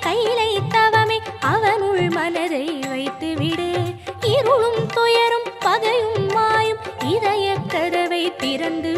கையிலை தவமே அவனுள் மனதை வைத்து விடு. இருளும் துயரும் பகையும் மாயும் இதய கதவை திறந்து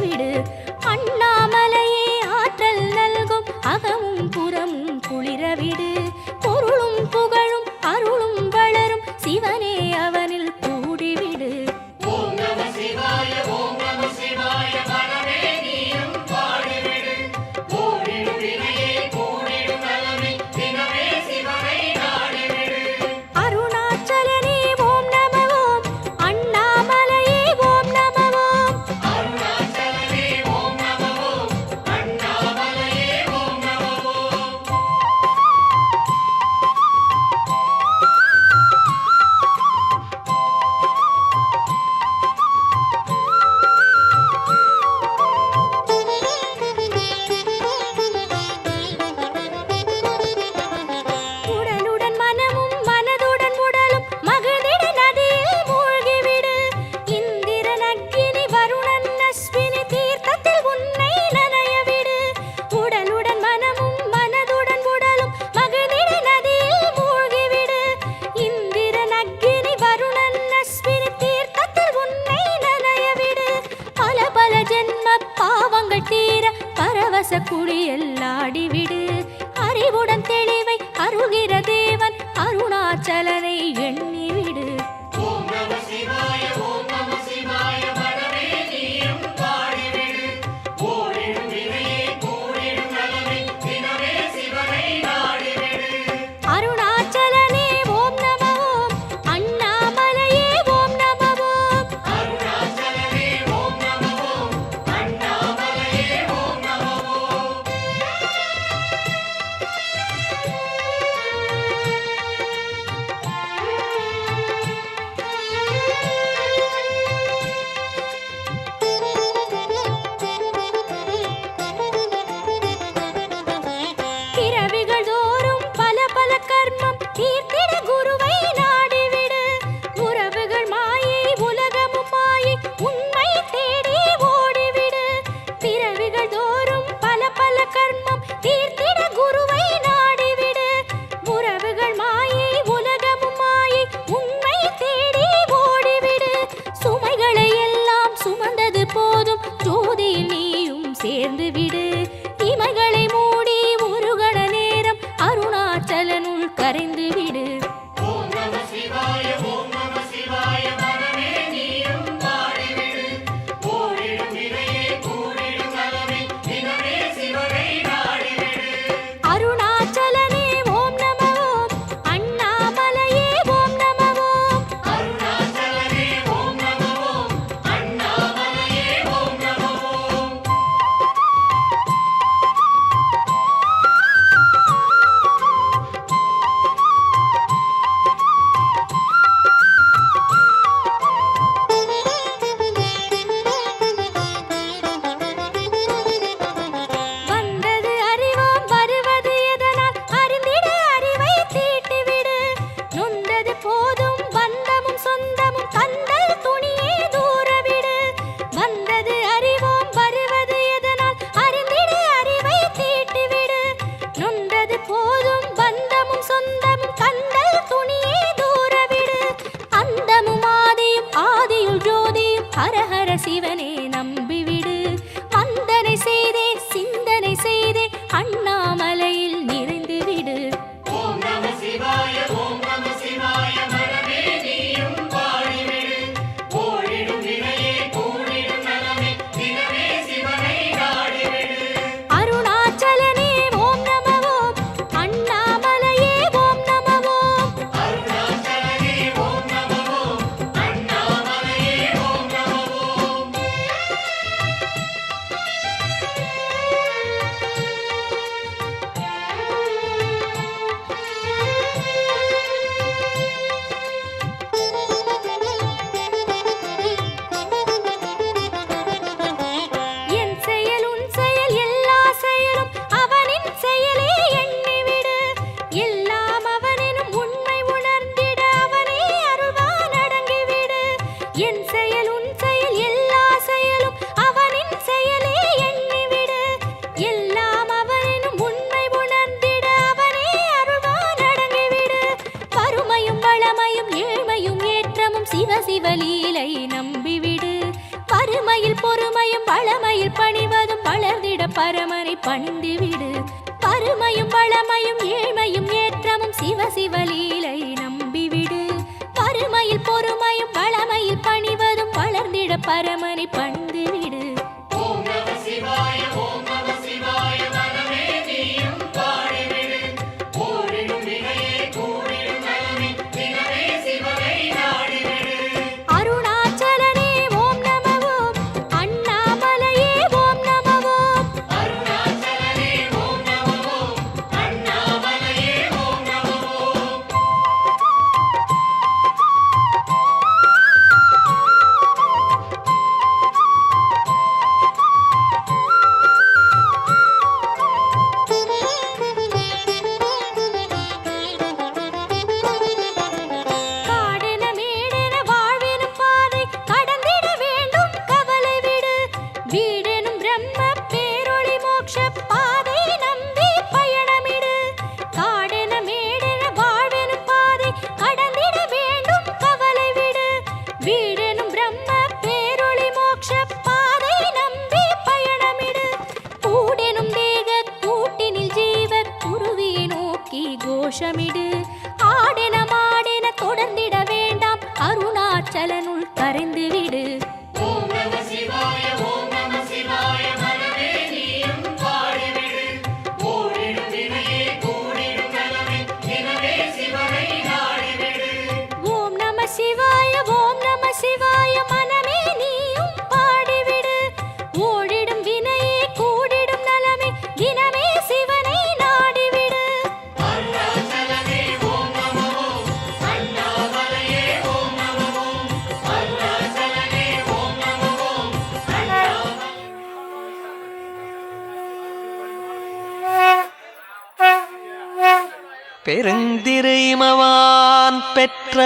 பெருந்திரைமவான் பெற்ற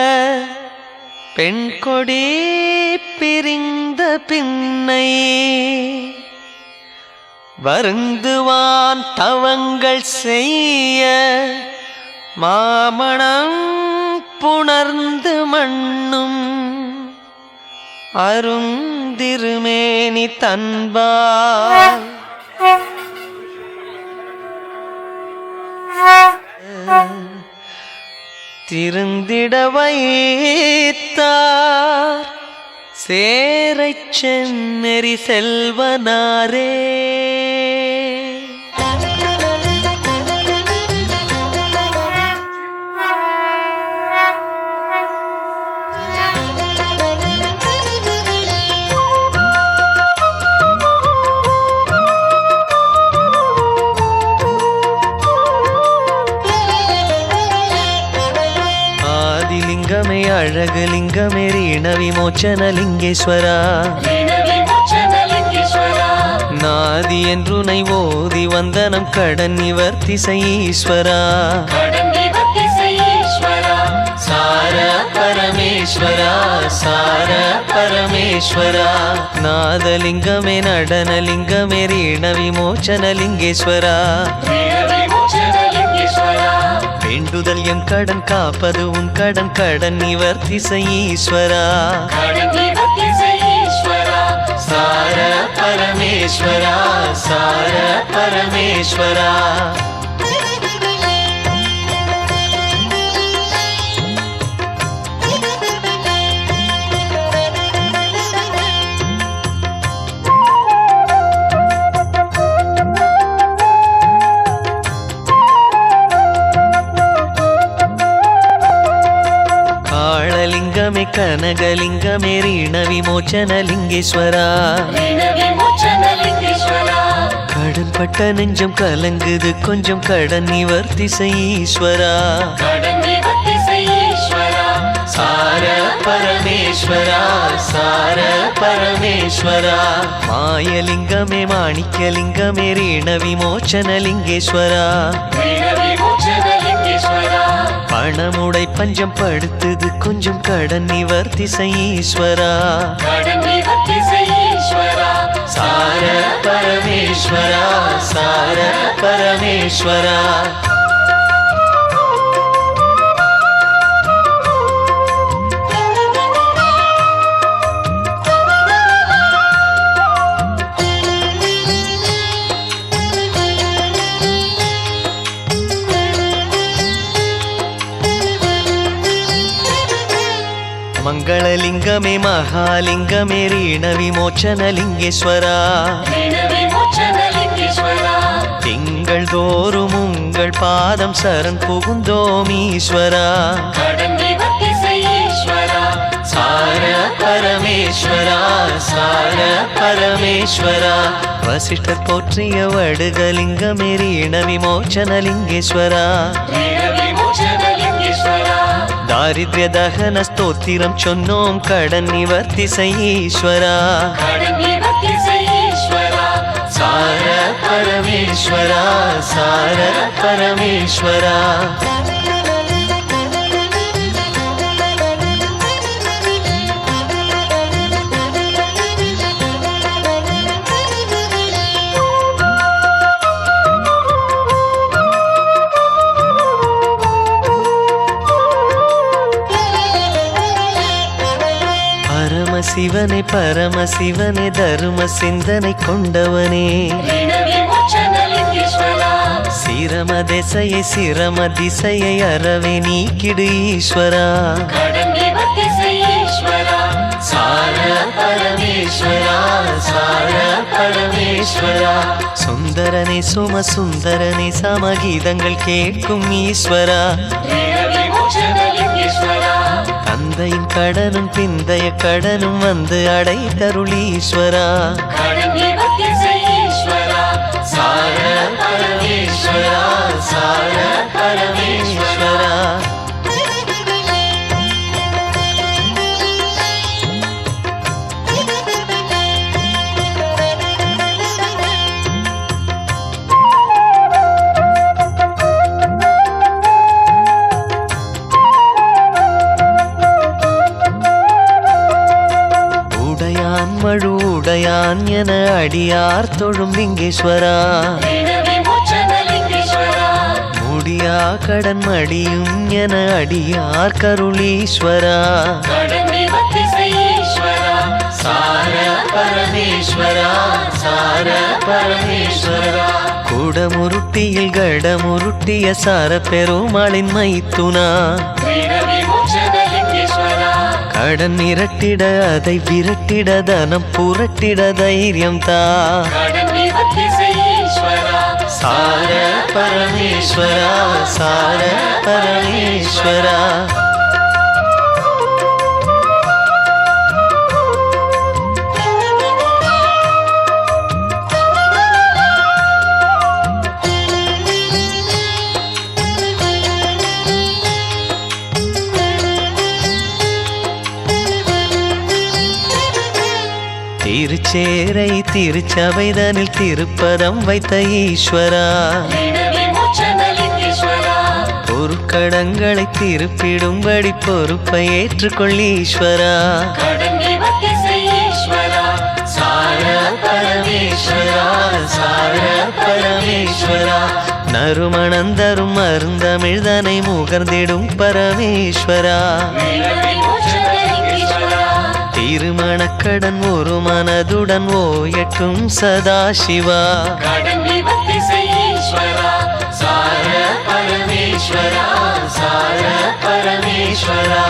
பெண் கொடி பிரிந்த பின்னை வருந்துவான் தவங்கள் செய்ய மாமணம் புணர்ந்து மண்ணும் அருந்திருமேனி தன்பா. தன்பால் திருந்திட வைத்தார். சேரை சென்னெறி செல்வனாரே. விமோச்சன லிங்கேஸ்வரா நாதி என்றுனை ஓதி வந்தனம் கடன் நிவர்த்திசை ஈஸ்வரா சார பரமேஸ்வரா சார பரமேஸ்வரா நாதலிங்கமே நடனலிங்கமே ரீண விமோச்சன லிங்கேஸ்வரா வேண்டுதல் என் கடன் காப்பது உன் கடன். கடன் இவர் திசை ஈஸ்வரா சார பரமேஸ்வரா சார பரமேஸ்வரா. காளலிங்கமே கனகலிங்கமே ரீண விமோச்சன கடன் பட்ட நெஞ்சம் கலங்குது கொஞ்சம் கடன் நிவர்த்தி ஈஸ்வரா சார பரமேஸ்வரா சார பரமேஸ்வரா. மாயலிங்கமே மாணிக்கலிங்கமே ரீண விமோச்சன லிங்கேஸ்வரா பஞ்சம் படுத்துது கொஞ்சம் கடன் நிவர்த்திசை ஈஸ்வரா சார பரமேஸ்வரா சார பரமேஸ்வரா. மங்களலிங்கமே மகாலிங்கமே ரீண விமோச்சன லிங்கேஸ்வரா திங்கள் தோறும் உங்கள் பாதம் சரண் புகுந்தோம் ஈஸ்வரா சார பரமேஸ்வரா சார பரமேஸ்வரா வசிஷ்டர் போற்றிய வடுகலிங்கமே ரீண விமோச்சன தாரித்ய தகன ஸ்தோத்திரம் சொன்னோம். கடன் நிவர்த்தி ஈஸ்வரா சார பரமேஸ்வரா சார பரமேஸ்வரா. சிவனே பரம சிவனே தரும சிந்தனை கொண்டவனே. சிரம திசையை சிரம திசையை அறவே நீக்கிடு ஈஸ்வரா. சுந்தரனே சும சுந்தரனே சமகீதங்கள் கேட்கும் ஈஸ்வரா. தந்தையின் கடனும் பிந்தைய கடனும் வந்து அடைத்தருளீஸ்வரா. சார பரமேஸ்வரா சார பரமேஸ்வரா. உடையான் என அடியார் தொழும் லிங்கேஸ்வரா. முடியா கடன் மடியும் என அடியார் கருளீஸ்வரா. சார பரமேஸ்வரா சார பரமேஸ்வரா குடமுருட்டியில் கடமுருட்டிய சார பெருமாளின் மைத்துனா. கடன் நிரட்டிட அதை விரட்டிட தனம் புரட்டிட தைரியம் தா. சார பரமேஸ்வரா சார பரமேஸ்வரா. திருச்சேரை திருச்சபைதனில் திருப்பதம் வைத்த ஈஸ்வரா. பொருட்கடங்களை திருப்பிடும்படி பொறுப்பை ஏற்றுக்கொள் ஈஸ்வரா. நறுமணந்தரும் மருந்தமிழ்தனை முகர்ந்திடும் பரமேஸ்வரா. திருமணக்கடன் ஒரு மனதுடன் ஓயட்டும் சதா சிவா பரமேஸ்வரா சார பரமேஸ்வரா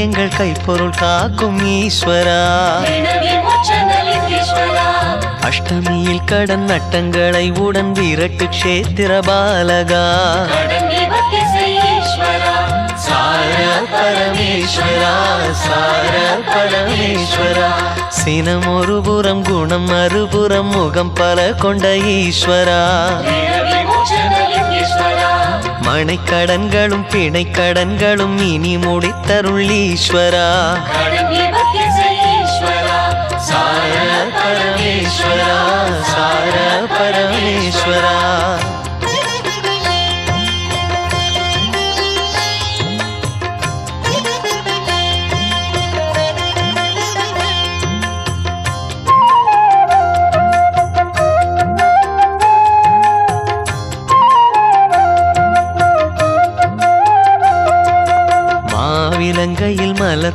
எங்கள் கைப்பொருள் காக்கும் ஈஸ்வரா. அஷ்டமியில் கடன் நட்டங்களை உடன் விரட்டு கஷேத்திர பாலகா. சினம் ஒரு புறம் குணம் மறுபுறம் முகம் பல கொண்ட ஈஸ்வரா. மனைக்கடன்களும் பிணைக்கடன்களும் இனி முடித்தருள் ஈஸ்வரா. சார பரமேஸ்வரா சார பரமேஸ்வரா.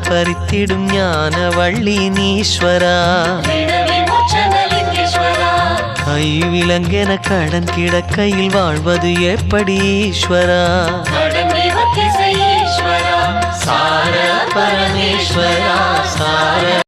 பறித்திடும் ஞான வள்ளி நீஸ்வரா கை விலங்கென கடன் கிடக்கையில் வாழ்வது எப்படி ஈஸ்வரா சார பரமேஸ்வரா சார